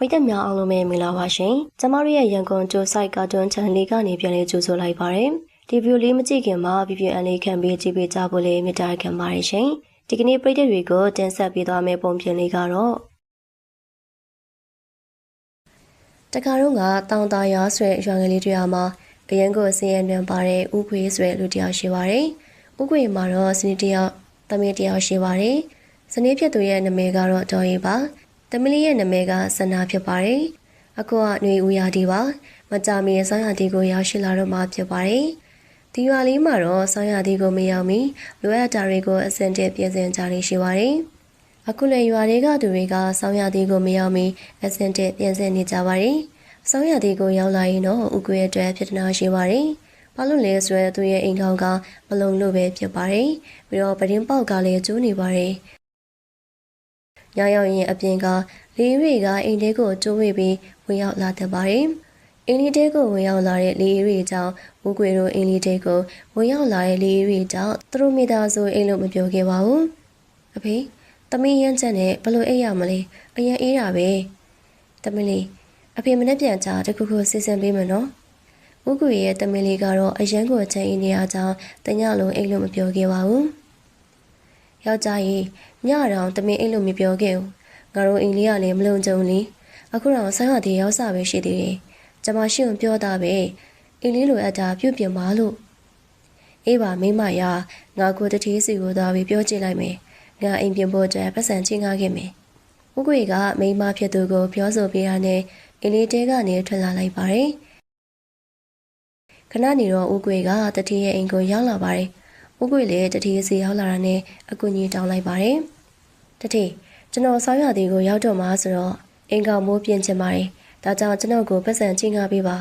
ပရိသတ်များအားလုံးပဲမင်္ဂလာပါရှင်။ကျမတို့ရဲ့ရန်ကုန်ကျိုး site cartoon channel လေးကနေပြန်လည်ကြိုဆိုလိုက်ပါရစေ။ဒီဗီဒီယိုလေးမကြည့်ခင်မှာ VPN လေးခံပြီးကြည့်ပေးကြဖို့လေးမြတ်တာခံပါတယ်ရှင်။ဒီကနေ့ပရိသတ်တွေကိုတင်ဆက်ပေးသွားမယ့်ပုံပြင်လေးကတော့တခါတော့ကတောင်တာရွာဆွဲရွာငယ်လေးတွေမှာအရင်ကစည်ရံတွင်ပါတဲ့ဥခွေဆွဲလူတယောက်ရှိပါတယ်။ဥခွေမှာတော့စနေတယောက်တမင်တယောက်ရှိပါတယ်။စနေဖြစ်သူရဲ့နာမည်ကတော့ဒေါ်ရီပါ။ တမီလေးရဲ့နာမည်ကစန္နာဖြစ်ပါတယ်။အခုကຫນွေဦးရာဒီပါ။မကြမီဆောင်းရာဒီကိုရောက်ရှိလာတော့မှဖြစ်ပါတယ်။ဒီရွာလေးမှာတော့ဆောင်းရာဒီကိုမရောက်မီလိုအပ်တာတွေကိုအစင်တက်ပြင်ဆင်ကြနေရှိပါတယ်။အခုလည်းရွာတွေကသူတွေကဆောင်းရာဒီကိုမရောက်မီအစင်တက်ပြင်ဆင်နေကြပါတယ်။ဆောင်းရာဒီကိုရောက်လာရင်တော့ဥကွေအတွက်ဖြစ်နာရှိပါတယ်။ဘာလို့လဲဆိုတော့သူရဲ့အိမ်ကောင်းကမလုံလို့ပဲဖြစ်ပါတယ်။ပြီးတော့ပရင်ပေါက်ကလည်းကျိုးနေပါတယ်။ ညရောက်ရင်အပြင်ကလေးတွေကအိမ်ထဲကိုကျိုးဝေပြီးဝင်ရောက်လာတတ်ပါတယ်။အင်းလီတဲကိုဝင်ရောက်လာတဲ့လေးတွေကြောင့်ဦးကွေတို့အင်းလီတဲကိုဝင်ရောက်လာတဲ့လေးတွေကြောင့်သူတို့မိသားစုအိမ်လို့မပြောခဲ့ပါဘူး။အဖေသမီးရမ်းချက်နဲ့ဘလို့အိပ်ရမလဲအရင်အေးတာပဲ။သမီးလေးအဖေမနဲ့ပြန်ကြတခုခုစီစဉ်ပေးမယ်နော်။ဦးကွေရဲ့သမီးလေးကတော့အရန်ကိုချိန်နေရကြောင်းတညလုံးအိမ်လို့မပြောခဲ့ပါဘူး။ယောက်ျားကြီး ညတော့တမင်အိတ်လို့မပြောခဲ့ဘူးငါတို့အိမ်လေးကလည်းမလုံခြုံလေအခုတော့ဆိုင်းရသေးရောက်စားပဲရှိသေးတယ်ကျမရှိုံပြောတာပဲအိမ်လေးလိုအပ်တာပြုတ်ပြင်ပါလို့အေးပါမိမရငါကိုတတိစီကိုသွားပြီးပြောကြည့်လိုက်မယ်ငါအိမ်ပြင်ဖို့အတွက်ပတ်စံချင်းကားခဲ့မယ်ဥကွေကမိမဖြစ်သူကိုပြောဆိုပေးရတဲ့အိမ်လေးတဲကနေထွက်လာလိုက်ပါတယ်ခဏနေတော့ဥကွေကတတိရဲ့အိမ်ကိုရောက်လာပါတယ် ဥကွေလည်းတတိစီရောက်လာတာနဲ့အကူကြီးတောင်းလိုက်ပါတယ်တတိကျွန်တော်ဆောင်းရသည်ကိုရောက်တော့မှာဆိုတော့အင်ကောင်မိုးပြင်ချင်ပါတယ်ဒါကြောင့်ကျွန်တော်ကိုပတ်စံချင်းကားပေးပါ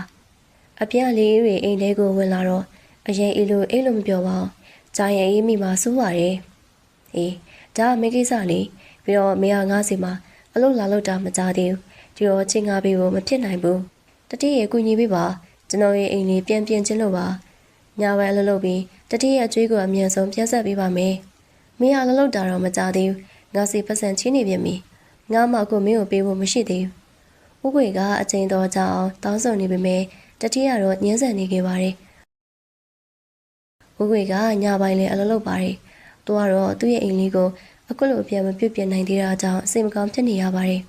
အပြက်လေးတွေအိမ်ထဲကိုဝင်လာတော့အရင်အေးလို့အိတ်လို့မပြောပါဘူးဂျာရင်အေးမိမှာစိုးပါတယ်အေးဒါမေကိစ္စလေးပြီးတော့မေယာငါးစီမှာအလုပ်လာလုပ်တာမကြသေးဘူးဒီတော့ချင်းကားပေးဖို့မဖြစ်နိုင်ဘူးတတိရဲ့ကူညီပေးပါကျွန်တော်ရဲ့အိမ်လေးပြန်ပြင်ချင်းလို့ပါညာဝဲအလုပ်လုပ်ပြီး တတိရဲ့အကျွေးကိုအမြဲဆုံးပြတ်ဆက်ပေးပါမယ်။မင်းအလုပ်လုပ်တာတော့မကြသေးဘူး။ငါစီပတ်စံချင်းနေပြန်ပြီ။ငါမှကိုမင်းကိုပေးဖို့မရှိသေးဘူး။ဥကွေကအချိန်တော်ကြအောင်တောင်းဆိုနေပေမဲ့တတိယတော့ညှင်းဆန်နေခဲ့ပါတယ်။ဥကွေကညပိုင်းလည်းအလုပ်လုပ်ပါတယ်။သူကတော့သူ့ရဲ့အိမ်လေးကိုအခုလိုအပြန်မပြုတ်ပြနိုင်သေးတာကြောင့်အစိမ်မကောင်းဖြစ်နေရပါတယ်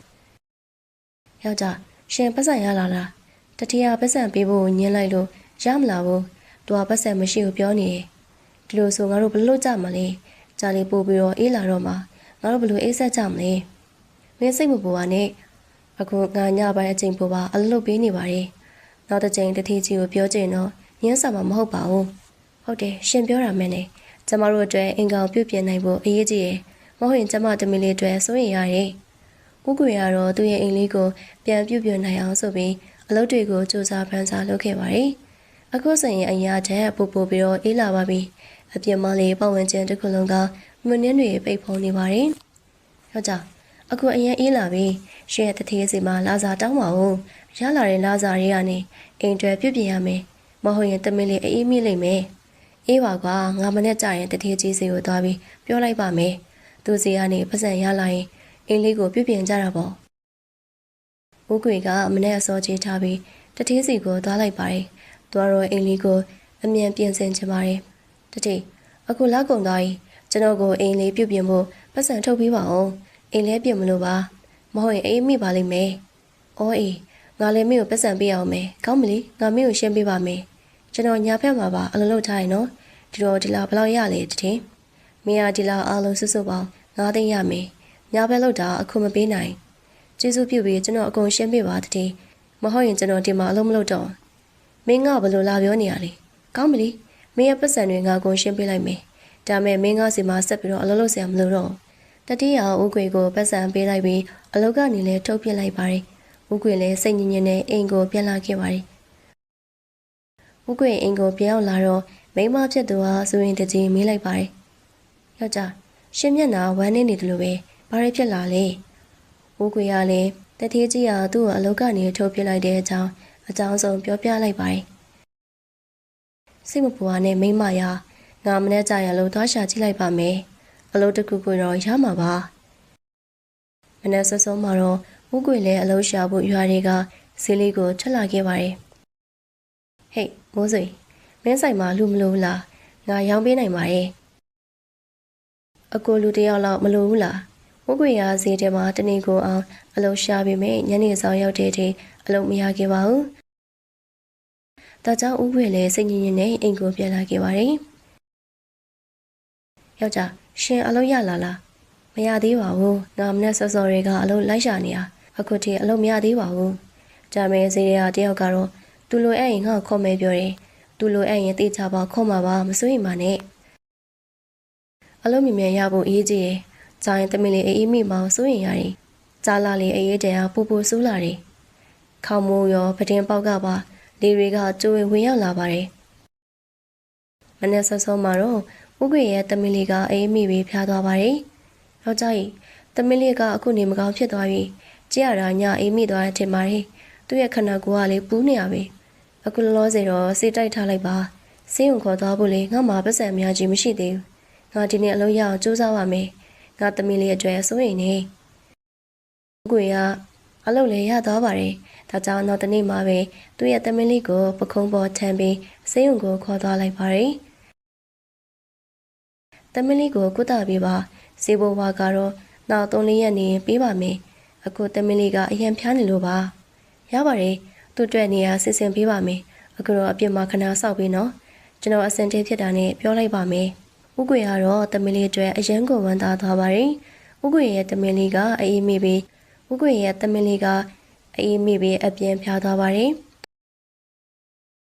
။ယောက်ျားရှင်ပတ်စံရလာလား။တတိယပတ်စံပေးဖို့ညှင်းလိုက်လို့ရမလာဘူး။ သူကပတ်စံမရှိဘူးပြောနေတယ်။ဒီလိုဆိုငါတို့ဘယ်လိုကြမှာလဲ။ကြာလေးပို့ပြီးတော့အေးလာတော့မှငါတို့ဘယ်လိုအေးဆက်ကြမလဲ။မင်းစိတ်မပူပါနဲ့။အခုငါညပိုင်းအချိန်ပို့ပါအလုပ်လုပ်ပေးနေပါတယ်။နောက်တစ်ချိန်တတိကြီးကိုပြောချင်တော့ညှင်းဆာမှာမဟုတ်ပါဘူး။ဟုတ်တယ်ရှင်ပြောတာမှန်တယ်။ကျမတို့အတွက်အင်ကောင်ပြုတ်ပြင်နိုင်ဖို့အရေးကြီးတယ်။မဟုတ်ရင်ကျမတမီလေးအတွက်စိုးရင်ရတယ်။ဥကွေကတော့သူ့ရဲ့အိမ်လေးကိုပြန်ပြုတ်ပြနိုင်အောင်ဆိုပြီးအလုပ်တွေကိုစူးစမ်းဖန်ဆာလုပ်ခဲ့ပါတယ်။ အခုဆိုရင်အရာတဲ့ပူပူပြီးတော့အေးလာပါပြီ။အပြင်မလေးပတ်ဝန်းကျင်တစ်ခုလုံးကမင်းင်းတွေပိတ်ဖုံနေပါတယ်။ယောက်ျားအခုအရင်အေးလာပြီ။ရှင့်ရဲ့တထေးစီမှာလာစာတောင်းပါဦး။ရလာတဲ့လာစာတွေကနေအိမ်တွေပြုတ်ပြင်ရမယ်။မဟုတ်ရင်တမင်လေးအေးမိလိမ့်မယ်။အေးပါကွာငါမနဲ့ကြာရင်တထေးကြီးစီကိုသွားပြီးပြောလိုက်ပါမယ်။သူစီကနေပတ်စံရလာရင်အိမ်လေးကိုပြုတ်ပြင်ကြတာပေါ့။ဦးကွေကမနဲ့အစောကြီးထားပြီးတထေးစီကိုသွားလိုက်ပါတယ်။ သွားတော့အိမ်လေးကိုအမြန်ပြင်ဆင်ချင်ပါတယ်။တထေးအခုလောက်ကုန်သွားပြီ။ကျွန်တော်ကိုအိမ်လေးပြုတ်ပြင်ဖို့ပတ်စံထုတ်ပေးပါဦး။အိမ်လဲပြင်မလို့ပါ။မဟုတ်ရင်အိမ်မိပါလိမ့်မယ်။အော်အေးငါလည်းမင်းကိုပတ်စံပေးအောင်မယ်။ကောင်းမလေးငါမင်းကိုရှင်းပေးပါမယ်။ကျွန်တော်ညာဖက်မှာပါအလုပ်လုပ်ထားရင်နော်။ဒီတော့ဒီလောက်ဘယ်လောက်ရလဲတည်။မင်းကဒီလောက်အားလုံးစွတ်စွတ်ပေါင်း9သိန်းရမယ်။ညာဖက်လောက်တာအခုမပေးနိုင်။ကျေးဇူးပြုပြီးကျွန်တော်အကုန်ရှင်းပေးပါတည်။မဟုတ်ရင်ကျွန်တော်ဒီမှာအလုပ်မလုပ်တော့။ မင်းကဘယ်လိုလာပြောနေရလဲ။ကောင်းမလေးမင်းရဲ့ပတ်စံတွေငါကုန်ရှင်းပေးလိုက်မယ်။ဒါမဲ့မင်းကစီမှာဆက်ပြီးတော့အလုပ်လုပ်ဆရာမလို့တော့တတိယဦးကွေကိုပတ်စံပေးလိုက်ပြီးအလုပ်ကနေလည်းထုတ်ပြလိုက်ပါတယ်။ဦးကွေလည်းစိတ်ညစ်ညစ်နဲ့အိမ်ကိုပြန်လာခဲ့ပါတယ်။ဦးကွေအိမ်ကိုပြန်ရောက်လာတော့မိန်းမဖြစ်သူဟာစူရင်တကြီးမေးလိုက်ပါတယ်။ယောက်ျားရှင်မျက်နှာဝမ်းနေနေတယ်လို့ပဲဘာတွေဖြစ်လာလဲ။ဦးကွေကလည်းတတိကြီးဟာသူ့ကိုအလုပ်ကနေထုတ်ပြလိုက်တဲ့အကြောင်း အကြောင်းဆုံးပြောပြလိုက်ပါတယ်။စိတ်မပူပါနဲ့မိန်းမရာငါမနဲ့ကြာရလို့သွားရှာကြည့်လိုက်ပါမယ်။အလုပ်တစ်ခုကိုတော့ရမှာပါ။မနေ့ဆက်ဆုံးမှာတော့ဦးကွေလည်းအလုံးရှာဖို့ရွာတွေကဈေးလေးကိုချက်လာခဲ့ပါတယ်ဟေးမိုးစိန်မင်းဆိုင်မှာလူမလို့လားငါရောင်းပေးနိုင်ပါရဲ့အကိုလူတယောက်လောက်မလို့ဘူးလား ဦးကွေရဈေးထဲမှာတနေ့ကိုအောင်အလုံးရှာပေမဲ့ညနေဆောင်ရောက်တဲ့အထိအလုံးမရခဲ့ပါဘူးဒါကြောင့်ဦးကွေလည်းစိတ်ညစ်ညစ်နဲ့အိမ်ကိုပြန်လာခဲ့ပါတယ်ယောက်ျားရှင်အလုံးရလာလားမရသေးပါဘူး။ငါမနဲ့ဆော့ဆော်တွေကအလုပ်လိုက်ရှာနေတာ။အခုထိအလုပ်မရသေးပါဘူး။ဂျာမဲစီရတယောက်ကတော့သူလိုအဲ့ရင်ငါ့ကိုခေါ်မဲပြောတယ်။သူလိုအဲ့ရင်တေးချပါခေါ်မှာပါမစိုးရင်ပါနဲ့။အလုပ်မြင်မြန်ရဖို့အရေးကြီးတယ်။ ဂျာရင်တမင်လေးအေးအေးမိမောင်စိုးရင်ရတယ်။ဂျာလာလေးအေးအေးတန်အားပူပူဆူးလာတယ်။ခေါမိုးရောပဒင်ပေါက်ကပါလေတွေကကျိုးဝင်ရောက်လာပါတယ်။မနဲ့ဆော့ဆော်မှာတော့ဥက္ကရဲ့တမင်လေးကအေးမိပြီးဖျားသွားပါတယ်။ယောက်ျားကြီးတမင်းလေးကအခုနေမကောင်းဖြစ်သွားပြီကြည့်ရတာညအေးမိသွားတယ်ထင်ပါတယ်သူ့ရဲ့ခန္ဓာကိုယ်ကလေပူးနေရပြီအခုလောလောဆယ်တော့စေးတိုက်ထားလိုက်ပါဆေးရုံခေါ်သွားဖို့လေငါမှပတ်စံအများကြီးမရှိသေးဘူးငါဒီနေ့အလုံးရအောင်စူးစမ်းပါမယ် ငါတမင်းလေးအတွက်စိုးရိမ်နေကိုကအလုပ်လည်းရသွားပါတယ်ဒါကြောင့်တော့တနေ့မှပဲသူ့ရဲ့တမင်းလေးကိုပခုံးပေါ်ထမ်းပြီးဆေးရုံကိုခေါ်သွားလိုက်ပါတယ်တမင်းလေးကိုကုသပေးပါစေဘဝါကတော့နောက်3လရက်နေပေးပါမယ်အခုတမင်လေးကအရန်ဖျားနေလို့ပါရပါတယ်သူ့အတွက်နေရာစစ်စင်ပေးပါမယ်အခုတော့အပြစ်မှာခဏစောက်ပြီးနော်ကျွန်တော်အစင်တေးဖြစ်တာနဲ့ပြောလိုက်ပါမယ် ဥကွေကတော့တမင်လေးအတွက်အရန်ကိုဝမ်းသာသွားပါတယ်ဥကွေရဲ့တမင်လေးကအေးမိပြီးဥကွေရဲ့တမင်လေးကအေးမိပြီးအပြင်းဖျားသွားပါတယ်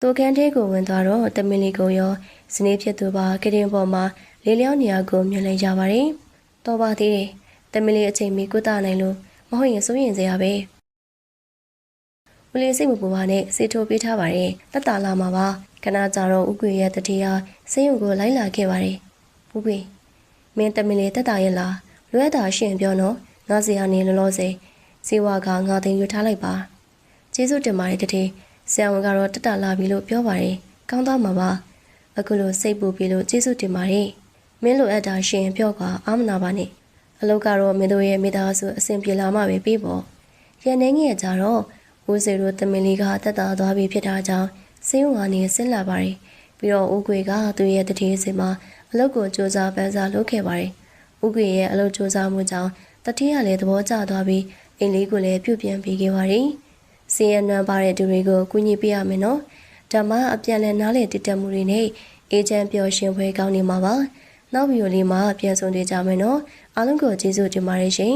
သူခန်းထဲကိုဝင်သွားတော့တမင်လေးကိုရောစနေဖြစ်သူပါကရင်ပေါ်မှာလေးလျောင်းနေရာကိုမြင်လိုက်ကြပါတယ်။တော်ပါသေးတယ်။တမီလေးအချိန်မီကုသနိုင်လို့မဟုတ်ရင်စိုးရင်စရာပဲ။ဦးလေးစိတ်မပူပါနဲ့စေထိုးပေးထားပါတယ်။တက်တာလာမှာပါ။ခဏကြာတော့ဥကွေရဲ့တတိယစိတ်ုံကိုလိုက်လာခဲ့ပါတယ်။ ဥကွေမင်းတမီလေးတက်တာရဲ့လားလွဲတာရှင်ပြောနော်။ငါစီကနေလောလောဆယ်စီဝါကငါတင်ယူထားလိုက်ပါ။ကျေးဇူးတင်ပါတယ်တတိဆရာဝန်ကတော့တက်တာလာပြီလို့ပြောပါတယ်။ကောင်းသားမှာပါ။အခုလိုစိတ်ပူပြီးလို့ကျေးဇူးတင်ပါတယ်။မင်းလိုအပ်တာရှင်ပြောကအာမနာပါနဲ့အလုပ်ကတော့မင်းတို့ရဲ့မိသားစုအဆင်ပြေလာမှပဲပြီးပေါ့ရန်နေငယ်ကြတော့ဦးစေတို့တမင်လေးကတက်တာသွားပြီးဖြစ်တာကြောင့်စေးဝါနေဆင်းလာပါတယ် ပြီးတော့ဦးကွေကသူ့ရဲ့တတိယစင်မှာအလုပ်ကိုစူးစမ်းပန်းစားလုပ်ခဲ့ပါတယ်ဦးကွေရဲ့အလုပ်စူးစမ်းမှုကြောင့်တတိယလည်းသဘောကျသွားပြီးအိမ်လေးကိုလည်းပြုတ်ပြန်ပေးခဲ့ပါတယ်စီရနံပါတဲ့သူတွေကိုကူညီပေးရမယ်နော်ဓမ္မအပြန်လည်နားလည်တည်တတ်မှုတွေနဲ့အေဂျင့်ပျော်ရွှင်ပွဲကောင်းနေမှာပါနောက်ဗီဒီယိုလေးမှာပြန်ဆုံတွေ့ကြမယ်နော်အားလုံးကိုကျေးဇူးတင်ပါတယ်ရှင်